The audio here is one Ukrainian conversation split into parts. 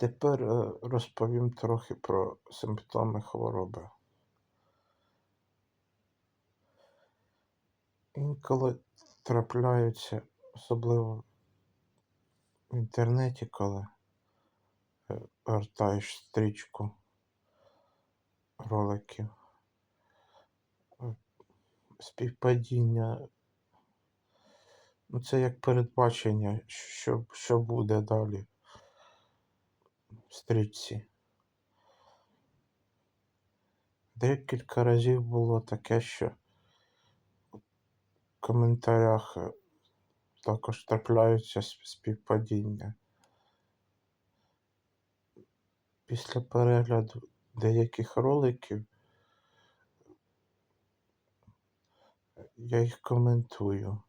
тепер е, розповім трохи про симптоми хвороби. Інколи трапляються, особливо в інтернеті, коли е, гортаєш стрічку роликів. е, Співпадіння. Ну, це як передбачення, що, що буде далі стрічці. Декілька разів було таке, що в коментарях е, також трапляються сп- співпадіння. Після перегляду деяких роликів я їх коментую.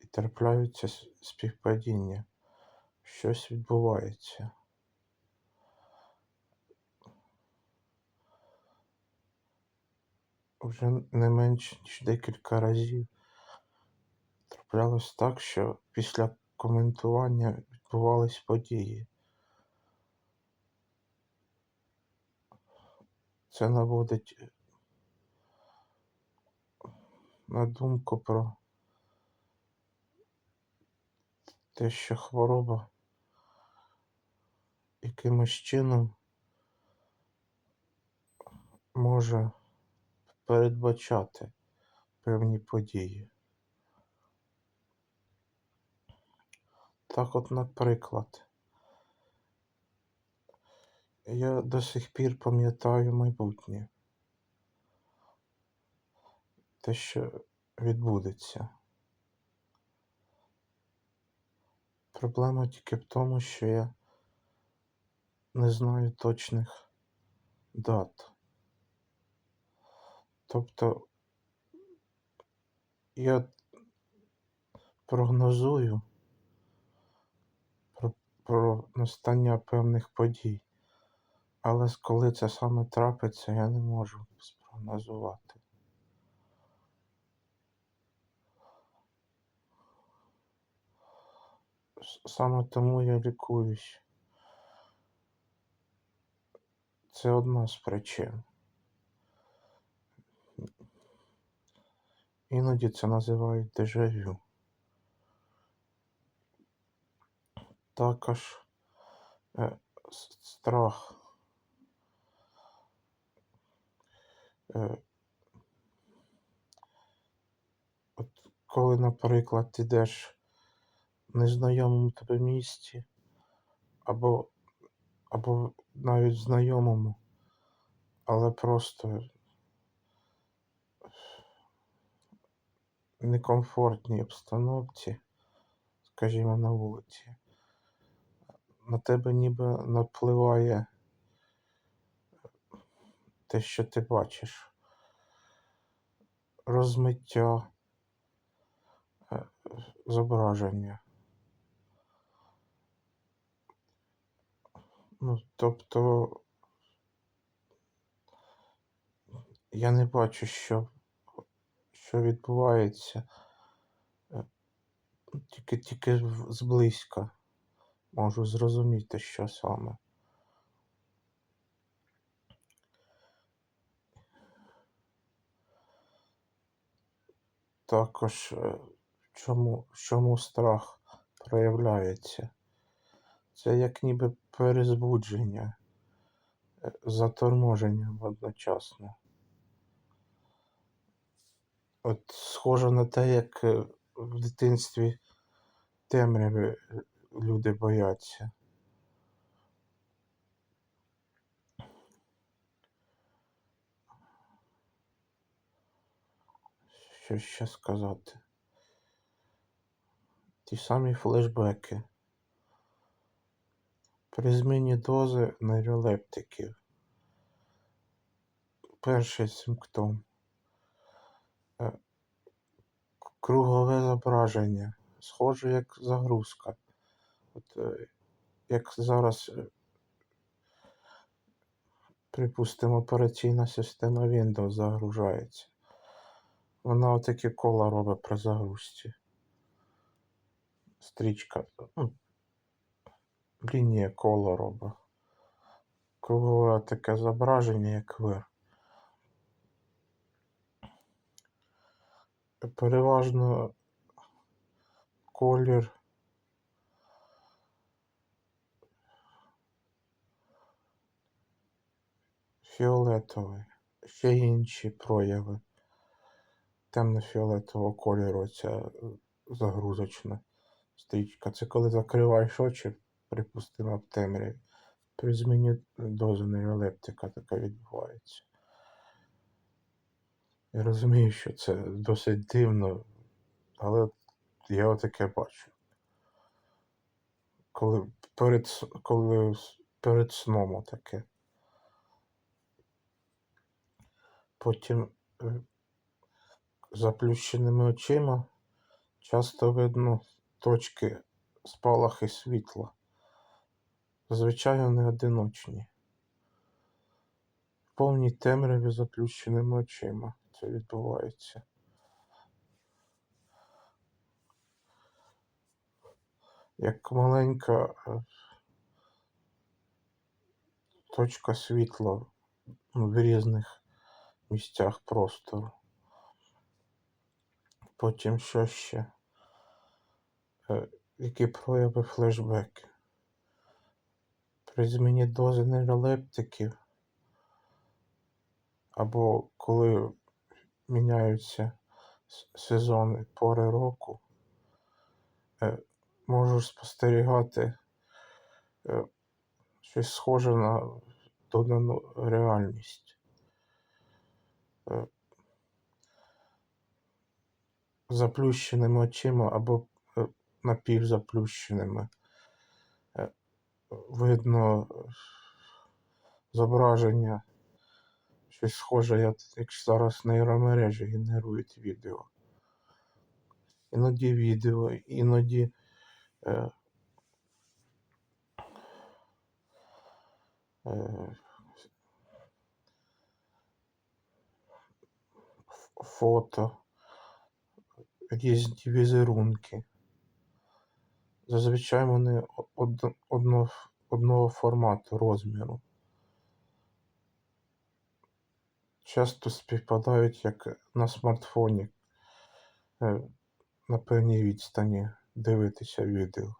І трапляються співпадіння. Щось відбувається. Вже не менше ніж декілька разів траплялось так, що після коментування відбувались події. Це наводить на думку про те, що хвороба якимось чином може передбачати певні події. Так от, наприклад, я до сих пір пам'ятаю майбутнє, те, що відбудеться. Проблема тільки в тому, що я не знаю точних дат. Тобто я прогнозую про, про настання певних подій, але коли це саме трапиться, я не можу спрогнозувати. Саме тому я лікуюсь. Це одна з причин. Іноді це називають дежавю. Також е, страх. Е, от коли, наприклад, ідеш в незнайомому тобі місці, або, або навіть знайомому, але просто в некомфортній обстановці, скажімо, на вулиці, на тебе ніби напливає те, що ти бачиш. Розмиття е, зображення. Ну, тобто я не бачу, що, що відбувається. Е, Тільки, тільки зблизька можу зрозуміти, що саме. Також е, чому, чому страх проявляється? Це як ніби перезбудження, е, заторможення одночасно. От схоже на те, як е, в дитинстві темряви е, люди бояться. Що ще сказати? Ті самі флешбеки. При зміні дози нейролептиків. Перший симптом. Е, Кругове зображення. Схоже як загрузка. От, е, як зараз, е, припустимо, операційна система Windows загружається. Вона отакі кола робить при загрузці. Стрічка. Лінія коло робить. Кругове таке зображення, як вир. Переважно колір фіолетовий. Ще інші прояви. Темно-фіолетового кольору ця е, загрузочна стрічка. Це коли закриваєш очі, припустимо, в темряві. При зміні дози нейролептика така відбувається. Я розумію, що це досить дивно, але я отаке бачу. Коли перед, коли перед сном таке. Потім е, заплющеними очима часто видно точки спалахи світла. Звичайно, не одиночні. В повній темряві заплющеними очима це відбувається. Як маленька е, точка світла в різних місцях простору. Потім що ще? Е, Які прояви флешбеки? При зміні дози нейролептиків або коли міняються сезони пори року, е, можу спостерігати е, щось схоже на додану реальність. Е, Заплющеними очима або напівзаплющеними. Видно зображення, щось схоже, як, як зараз нейромережі генерують відео. Іноді відео, іноді е, е, фото, різні візерунки. Зазвичай вони од- одно, одного формату, розміру. Часто співпадають як на смартфоні е, на певній відстані дивитися відео.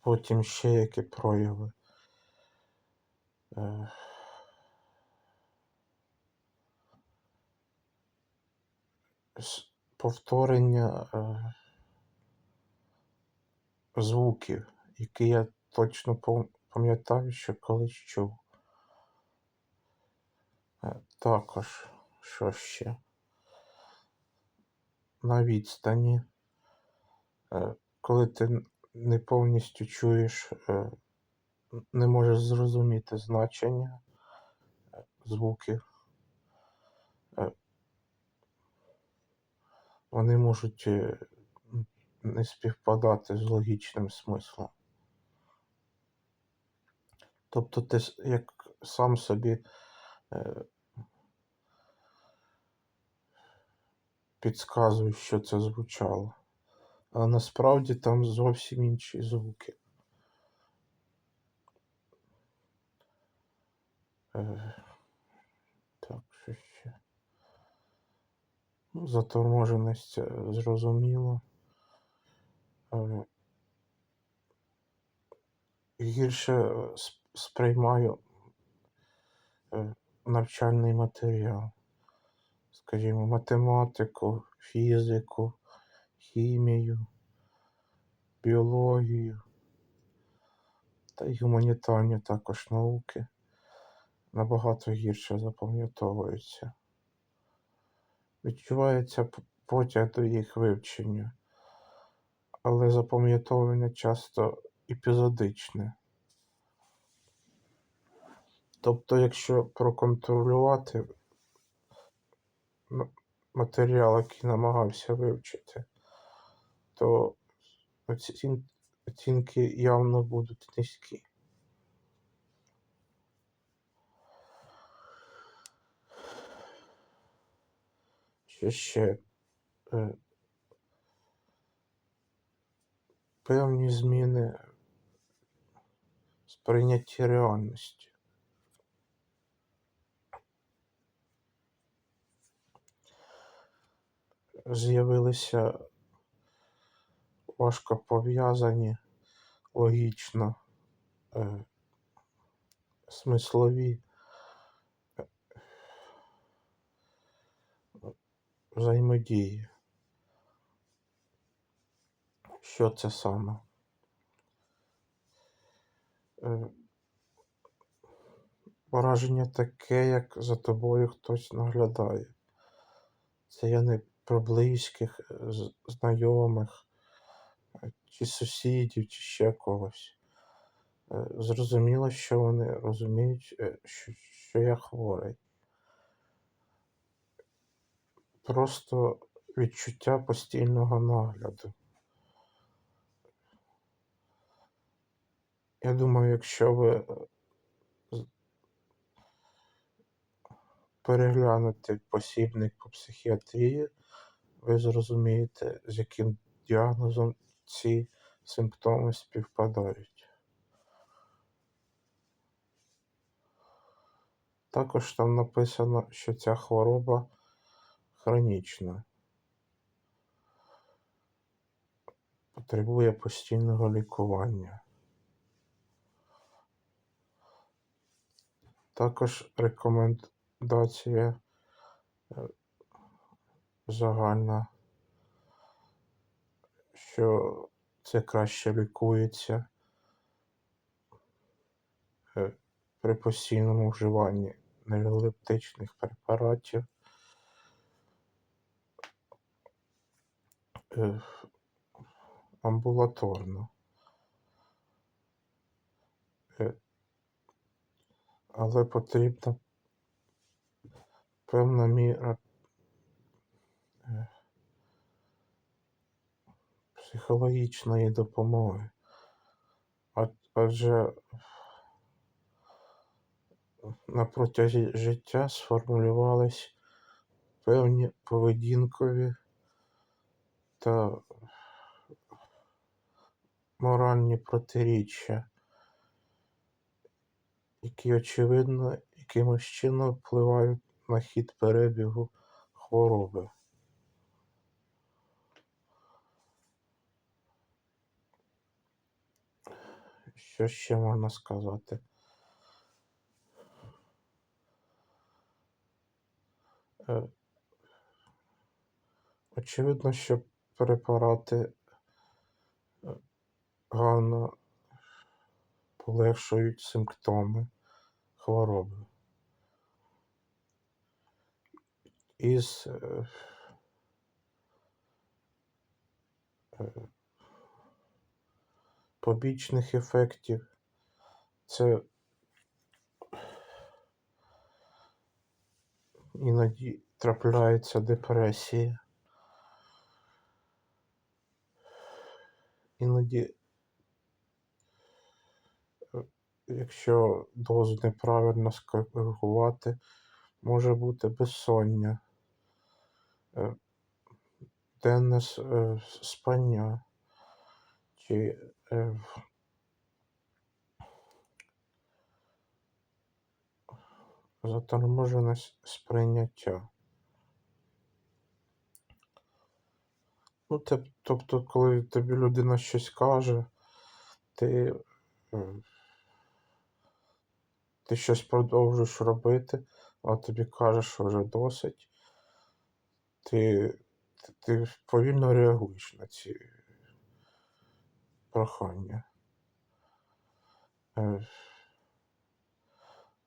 Потім ще які прояви. Е, повторення е, звуків, які я точно пам'ятаю, що колись чув. Е, Також, що ще? На відстані, е, коли ти не повністю чуєш, е, не можеш зрозуміти значення звуків, вони можуть не співпадати з логічним смислом. Тобто ти як сам собі е, підказуєш, що це звучало. Але насправді там зовсім інші звуки. Е, Так, що ще? Ну, заторможеність зрозуміло. Е, Гірше е, сприймаю е, навчальний матеріал. Скажімо, математику, фізику, хімію, біологію та й гуманітарні також науки набагато гірше запам'ятовуються. Відчувається потяг до їх вивчення, але запам'ятовування часто епізодичне. Тобто, якщо проконтролювати матеріал, який намагався вивчити, то оцінки явно будуть низькі. Що ще? Е, певні зміни в сприйнятті реальності. З'явилися важко пов'язані логічно е, смислові е, взаємодії. Що це саме? Е, Враження таке, як за тобою хтось наглядає. Це я не про близьких, е, знайомих, е, чи сусідів, чи ще когось. Зрозуміло, що вони розуміють, що я хворий. Просто відчуття постійного нагляду. Я думаю, якщо ви е, переглянете посібник по психіатрії, ви зрозумієте, з яким діагнозом ці симптоми співпадають. Також там написано, що ця хвороба хронічна, потребує постійного лікування. Також рекомендація е, загальна, що це краще лікується е, при постійному вживанні нейролептичних препаратів. е, амбулаторно. Е, Але потрібна певна міра е, психологічної допомоги. Адже на протязі життя сформулювались певні поведінкові та моральні протиріччя, які, очевидно, якимось чином впливають на хід перебігу хвороби. Що ще можна сказати? Е, Очевидно, що препарати е, гарно полегшують симптоми хвороби. Із е, е, побічних ефектів це іноді трапляється депресія. Іноді, е, якщо дозу неправильно скоригувати, може бути безсоння, е, денне е, спання чи е, заторможене сприйняття. Ну, тобто, коли тобі людина щось каже, ти, ти щось продовжуєш робити, а тобі каже, що вже досить, ти, ти, ти повільно реагуєш на ці прохання. Е,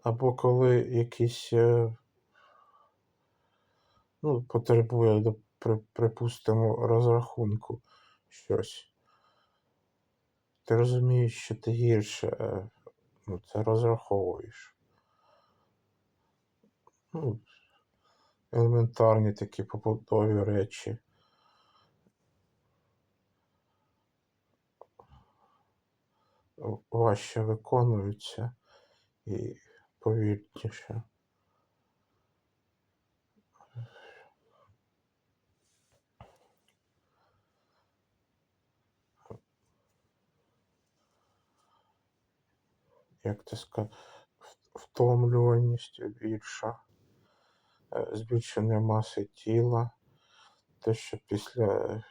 Або коли якийсь, е, ну, потребує, припустимо, розрахунку щось. Ти розумієш, що ти гірше е, ну, це розраховуєш. Ну, елементарні такі побутові речі. важче виконуються і повільніше. Як це сказати, втомлюваність більша, е, збільшення маси тіла, те, що після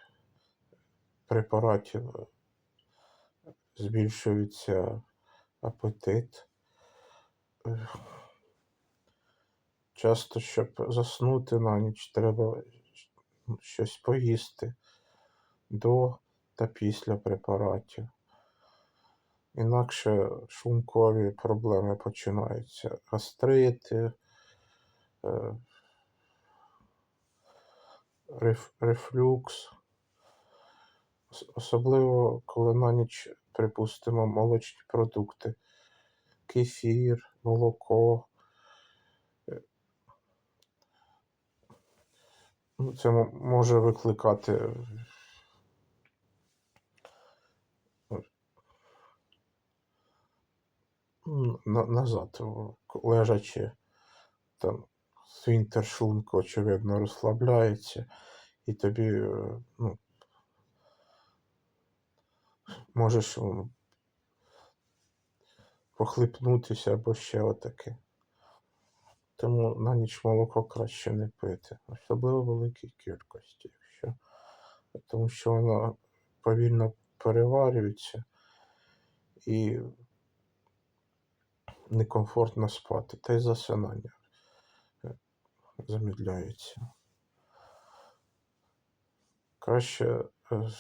препаратів е, збільшується апетит. Е, Часто, щоб заснути на ніч, треба щось поїсти до та після препаратів. Інакше шлункові проблеми починаються. Гастрити, е, рефлюкс. Особливо, коли на ніч, припустимо, молочні продукти, кефір, молоко. Е, Ну, це може викликати м, на- назад, лежачи, там свінтер шлунку, очевидно, розслабляється, і тобі е, ну, можеш похлипнутися або ще отаке. Тому на ніч молоко краще не пити, особливо великій кількості, якщо, тому що воно повільно переварюється і некомфортно спати, та й засинання е, замедляється. Краще е,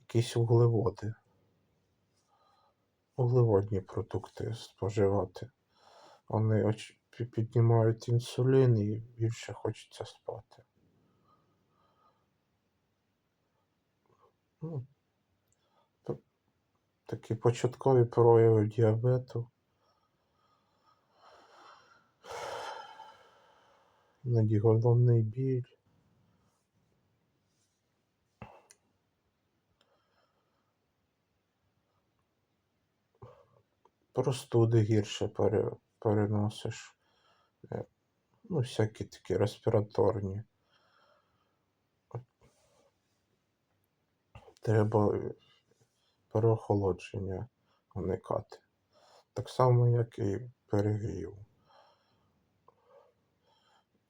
якісь вуглеводи, вуглеводні продукти споживати. Вони піднімають інсулін і більше хочеться спати. Ну, такі початкові прояви діабету. Іноді головний біль. Простуди гірше переносиш. Е, Ну, всякі такі респіраторні. Треба переохолодження уникати. Так само, як і перегрів.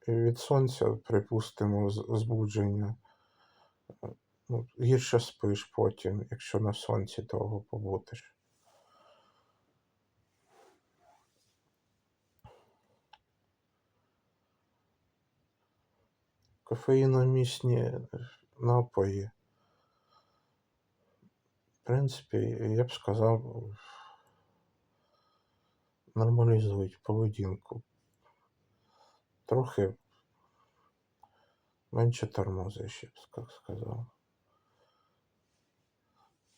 І від сонця, припустимо, збудження. Ну, гірше спиш потім, якщо на сонці довго побудеш. Кофеїномісні напої. Принципі, я б сказав, нормалізують поведінку. Трохи менше тормозиш, я б ска- сказав.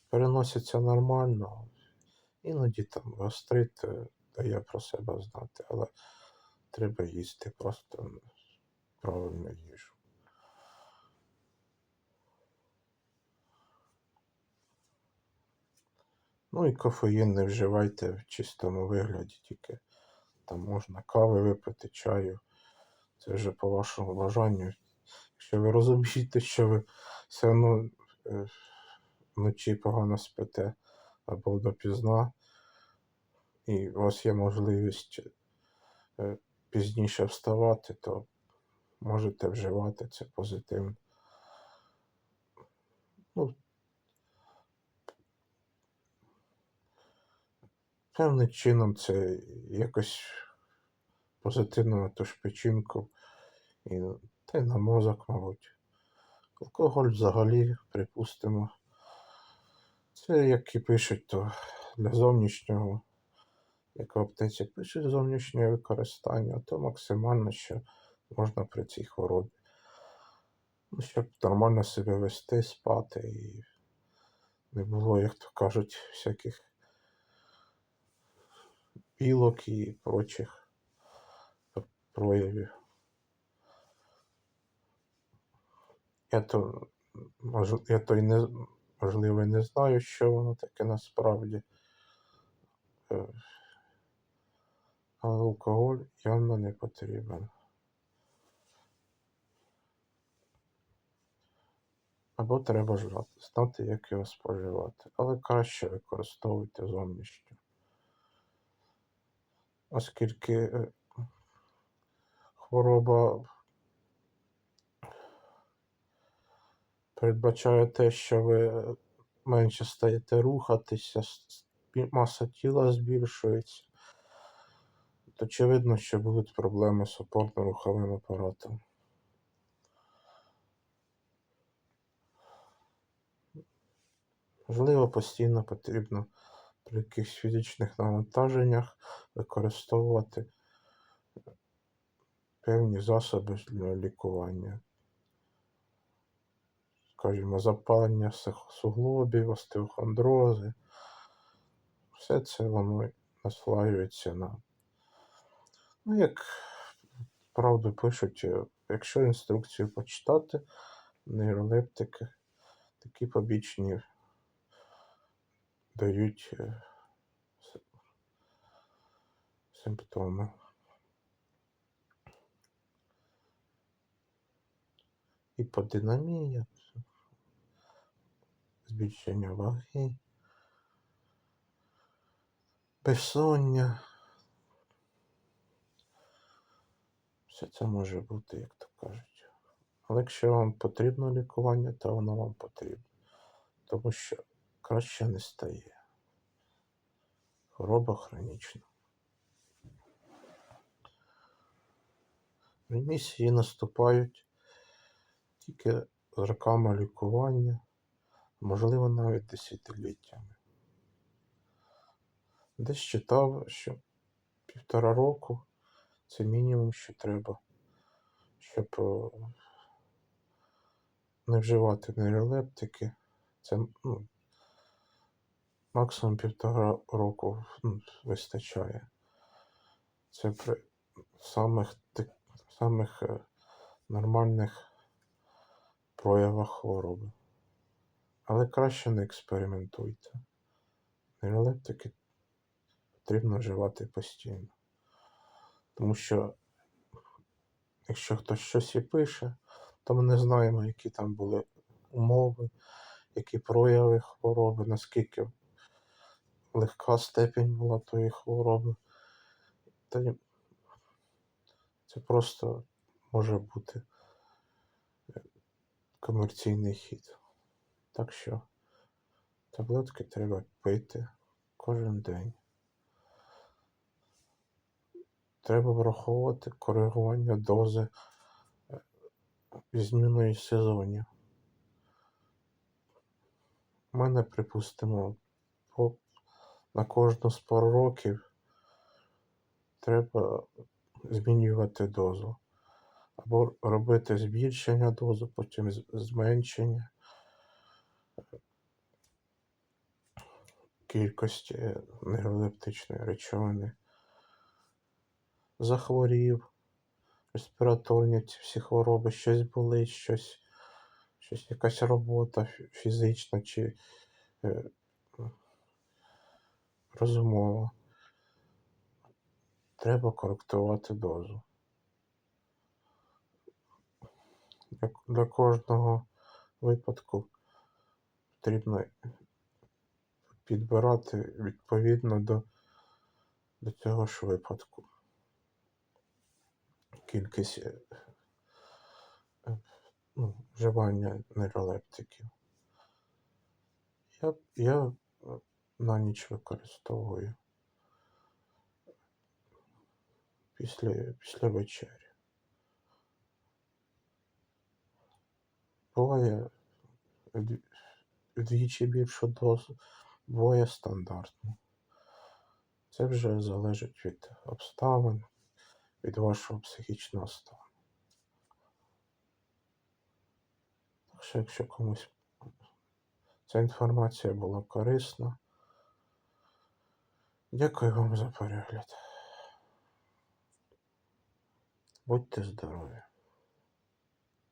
Переноситься нормально. Іноді там гастрит е, дає про себе знати, але треба їсти просто правильну їжу. Ну і кофеїн не вживайте в чистому вигляді, тільки там можна кави випити, чаю. Це вже по вашому бажанню. Якщо ви розумієте, що ви все одно е, вночі погано спите або допізна, і у вас є можливість е, пізніше вставати, то можете вживати це позитивно. Ну, певним чином це якось позитивно на ту ж печінку і та й на мозок, мабуть. Алкоголь взагалі, припустимо. Це, як і пишуть, то для зовнішнього, як в аптеці пишуть зовнішнє використання, то максимально, що можна при цій хворобі. Ну, щоб нормально себе вести, спати і не було, як то кажуть, всяких пілок і прочих проявів. Я то, мож, я то й не, можливо, не знаю, що воно таке насправді. Е, Але алкоголь явно не потрібен. Або треба знати, як його споживати. Але краще використовуйте зовнішню. Оскільки е, хвороба передбачає те, що ви менше стаєте рухатися, маса тіла збільшується, то очевидно, що будуть проблеми з опорно-руховим апаратом. Можливо, постійно потрібно при якихось фізичних навантаженнях використовувати певні засоби для лікування. Скажімо, запалення суглобів, остеохондрози. Все це воно наслаюється на. Ну, як правду пишуть, якщо інструкцію почитати, нейролептики, такі побічні дають е, симптоми. Іподинамія, збільшення ваги, безсоння. Все це може бути, як то кажуть. Але якщо вам потрібно лікування, то воно вам потрібно. Тому що краще не стає. Хвороба хронічна. Ремісії наступають тільки роками лікування, можливо, навіть десятиліттями. Десь читав, що півтора року це мінімум, що треба, щоб е, не вживати нейролептики. Це ну, максимум півтора року ну, вистачає. Це при самих, самих е, нормальних проявах хвороби. Але краще не експериментуйте. Нейролептики потрібно вживати постійно. Тому що, якщо хтось щось і пише, то ми не знаємо, які там були умови, які прояви хвороби, наскільки легка степінь була тої хвороби. Та це просто може бути е, комерційний хід. Так що таблетки треба пити кожен день. Треба враховувати коригування дози е, зміною сезонів. У мене, припустимо, по, на кожну з пару років треба змінювати дозу. Або робити збільшення дози, потім зменшення кількості е, нейролептичної речовини. Захворів, респіраторні ці всі хвороби, щось болить, щось, щось якась робота фізична чи розумова. Треба коректувати дозу. Для, кожного випадку потрібно підбирати відповідно до, до цього ж випадку. Кількість е, е, ну, вживання нейролептиків. Я, я на ніч використовую після, після вечері. Буває вд- вдвічі більшу дозу, буває стандартно. Це вже залежить від обставин, від вашого психічного стану. Так що, якщо комусь ця інформація була корисна, дякую вам за перегляд. Будьте здорові!